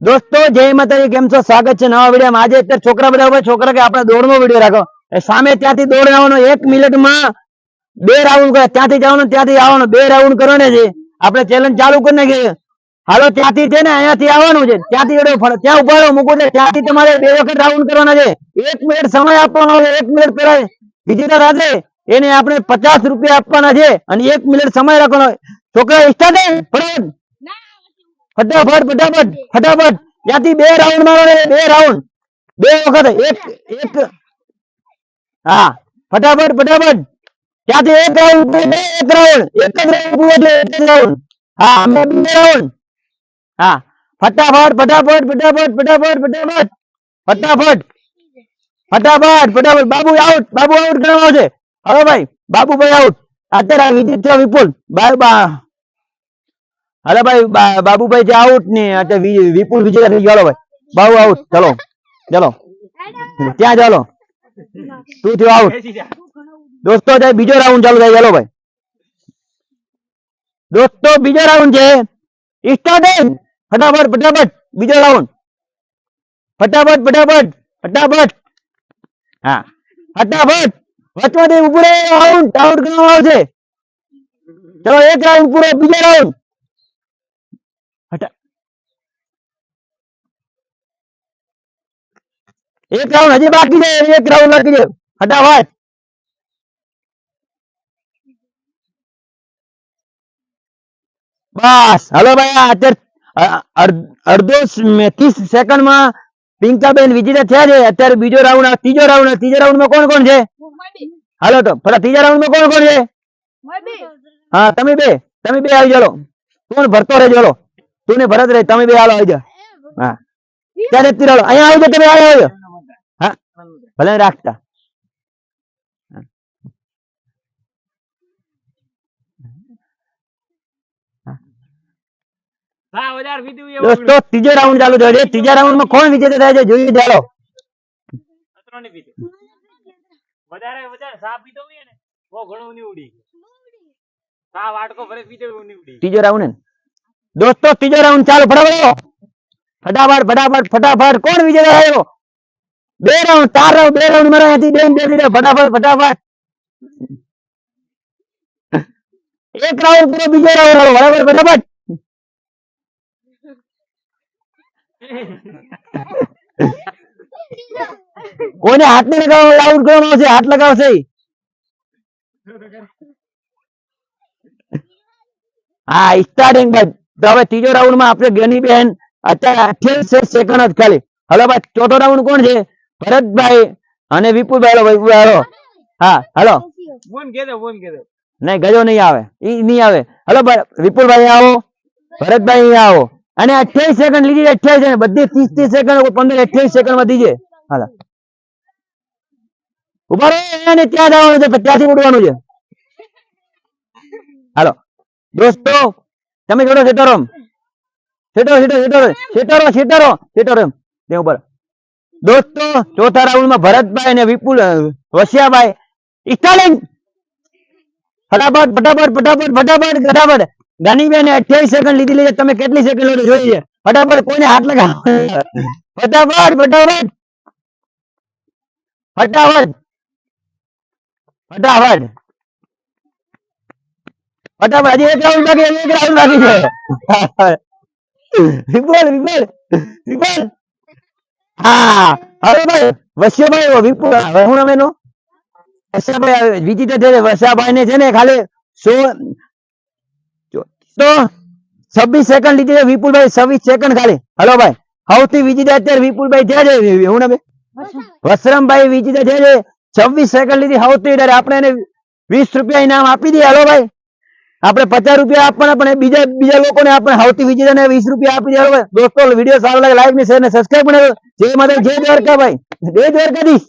દોસ્તો, જય માતાજી, કેમ છો? સ્વાગત છે નવા વીડિયો આજે અત્યારે છોકરા બધા હોય છોકરા કે આપણે દોડનો વીડિયો રાખો. સામે ત્યાંથી દોડ આવવાનો, એક મિનિટમાં બે રાઉન્ડ કરે. ત્યાંથી જવાનું, ત્યાંથી આવવાનું. બે રાઉન્ડ કરવાના છે. આપણે ચેલેન્જ ચાલુ કરી નાખીએ હાલો, ત્યાંથી છે ને, અહીંયાથી આવવાનું છે. ત્યાંથી ત્યાં ઊભા મૂકો ત્યાંથી તમારે બે વખત રાઉન્ડ કરવાના છે. એક મિનિટ સમય આપવાનો છે, એક મિનિટ પહેલા. વિજેતા રાત્રે એને આપણે પચાસ રૂપિયા આપવાના છે અને એક મિનિટ સમય રાખવાનો. છોકરા સ્ટાર્ટ ફટાફટ ફટાફટ ફટાફટ. ત્યાંથી બે રાઉન્ડ મારવાના બે રાઉન્ડ બે વખત, એક એક. હા, ફટાફટ ફટાફટ. ત્યાંથી એક રાઉન્ડ એક રાઉન્ડ એક જ રાઉન્ડ એક જ રાઉન્ડ હા અમે બે રાઉન્ડ હા, ફટાફટ ફટાફટ ફટાફટ ફટાફટ ફટાફટ. ફટાફટ. ફટાફટ ફટાફટ. બાબુ આઉટ બાબુ આઉટ ગણવા છે. હવે ભાઈ, બાબુભાઈ આઉટ અત્યારે વિજિત વિપુલ. બાય બા અરે ભાઈ બાબુભાઈ છે આઉટ ને વિ- વિપુલ વિજેતા થઈ ગયો ભાઈ. બાબુ આઉટ ચલો ચલો. ત્યાં ચાલો તું થયો આઉટ દોસ્તો અત્યારે બીજો રાઉન્ડ ચાલુ થાય ચાલો ભાઈ. દોસ્તો, બીજો રાઉન્ડ છે. સ્ટાર્ટ ફટાફટ ફટાફટ. બીજો રાઉન્ડ ફટાફટ ફટાફટ ફટાફટ. હા. ફટાફટ. વચમાંથી ઉભું રહે આઉટ આઉટ કરવામાં આવશે. ચલો, એક રાઉન્ડ પૂરો, બીજો રાઉન્ડ એક રાઉન્ડ હજી બાકી છે, એક રાઉન્ડ બાકી છે. ફટાફટ. બસ. હલો ભાઈ અત્યારે અડધો ત્રીસ સેકન્ડમાં પિંકાબેન વિજેતા થયા છે. અત્યારે બીજો રાઉન્ડ ત્રીજો રાઉન્ડ ત્રીજો રાઉન્ડમાં કોણ કોણ છે? હાલો તો, પેલા ત્રીજા રાઉન્ડમાં કોણ કોણ છે? હા, તમે બે. તમે બે આવી ચાલો તું ભરતો રહેજો હાલો. તું ને ભરત રહે, તમે બે હાલો આવી જા હા. ત્યારે હાલો અહીંયા આવજો તમે અહીંયા આવજો હા ભલે રાખતા દોસ્તો ત્રીજો રાઉન્ડ ચાલુ થયો છે ત્રીજા રાઉન્ડમાં કોણ વિજેતા થાય છે જોઈએ ચાલો વધારે વધારે સા પીતો હોય ને બહુ ઘણું નહીં ઉડી સા વાટકો ભરે પીતો એવું ઉડી ત્રીજો રાઉન્ડ ને દોસ્તો ત્રીજો રાઉન્ડ ચાલુ ફટાફટ ફટાફટ ફટાફટ ફટાફટ કોણ વિજેતા થયો બે રાઉન્ડ ચાર રાઉન્ડ બે રાઉન્ડ મારા બેન બે દીધા ફટાફટ ફટાફટ. એક રાઉન્ડ પૂરો, બીજો રાઉન્ડ બરાબર, ફટાફટ. કોઈને હાથ ને લગાવ આઉટ કરવાનો છે, હાથ લગાવશે હા સ્ટાર્ટિંગ ભાઈ. તો હવે ત્રીજો રાઉન્ડમાં આપણે ગની બેન, અત્યારે અઠ્યાવીસ સેકન્ડ જ ખાલી. ભાઈ, ચોથો રાઉન્ડ કોણ છે? ભરતભાઈ અને વિપુલભાઈ હાલો હા હાલો. બોન કેદો નહીં આવે. ઈ નહીં આવે. હલો વિપુલભાઈ આવો. ભરતભાઈ અહીંયા આવો. અને અઠ્યાવીસ સેકન્ડ લીધી અઠ્યાવીસ સેકન્ડ બધી ત્રીસ ત્રીસ સેકન્ડ પંદર અઠ્યાવીસ સેકન્ડમાં દીજે. હાલો. ઊભા રહો ત્યાં જવાનું છે ત્યાંથી ઉડવાનું છે. હાલો. દોસ્તો તમે જોડો સેટરો સેટરો સેટરો સેટરો સેટરો સેટરો ઉપર દોસ્તો, ચોથા રાઉન્ડમાં ભરતભાઈ અને વિપુલ વસિયાભાઈ. ઇટાલિયન! ફટાફટ ફટાફટ ફટાફટ ફટાફટ ફટાફટ. ગાનીબેન અઠ્યાવીસ સેકન્ડ લીધી લીધી તમે કેટલી સેકન્ડ જોઈ છે ફટાફટ, કોઈને હાથ લગાવો ફટાફટ ફટાફટ. ફટાફટ. ફટાફટ. ફટાફટ, હજી એક રાઉન્ડ બાકી એક રાઉન્ડ બાકી છે. વિપુલ વિપુલ વિપુલ. હા, હવે ભાઈ, વસ્યભાઈ વિપુલ નામ એનું? વસાભાઈ વિજિતા છે વસાભાઈ ને છે ને ખાલી છવ્વીસ સેકન્ડ વિપુલભાઈ, છવ્વીસ સેકન્ડ ખાલી. હલો ભાઈ, સૌથી અત્યારે વિપુલભાઈ છે. હું નામ વસરામભાઈ છે. છવ્વીસ સેકન્ડ લીધી, સૌથી આપણે વીસ રૂપિયા ઇનામ આપી દઈએ. હલો ભાઈ, આપણે પચાસ રૂપિયા આપવાના, પણ બીજા બીજા લોકોને આપણે સૌથી વિજેતા ને વીસ રૂપિયા આપી દઈએ. હલો ભાઈ, દોસ્તો, વીડિયો સારો લાગે લાઈક ને ને સબસ્ક્રાઈબ પણ જય માતા જય દ્વારકા ભાઈ જય દ્વારકાધીશ.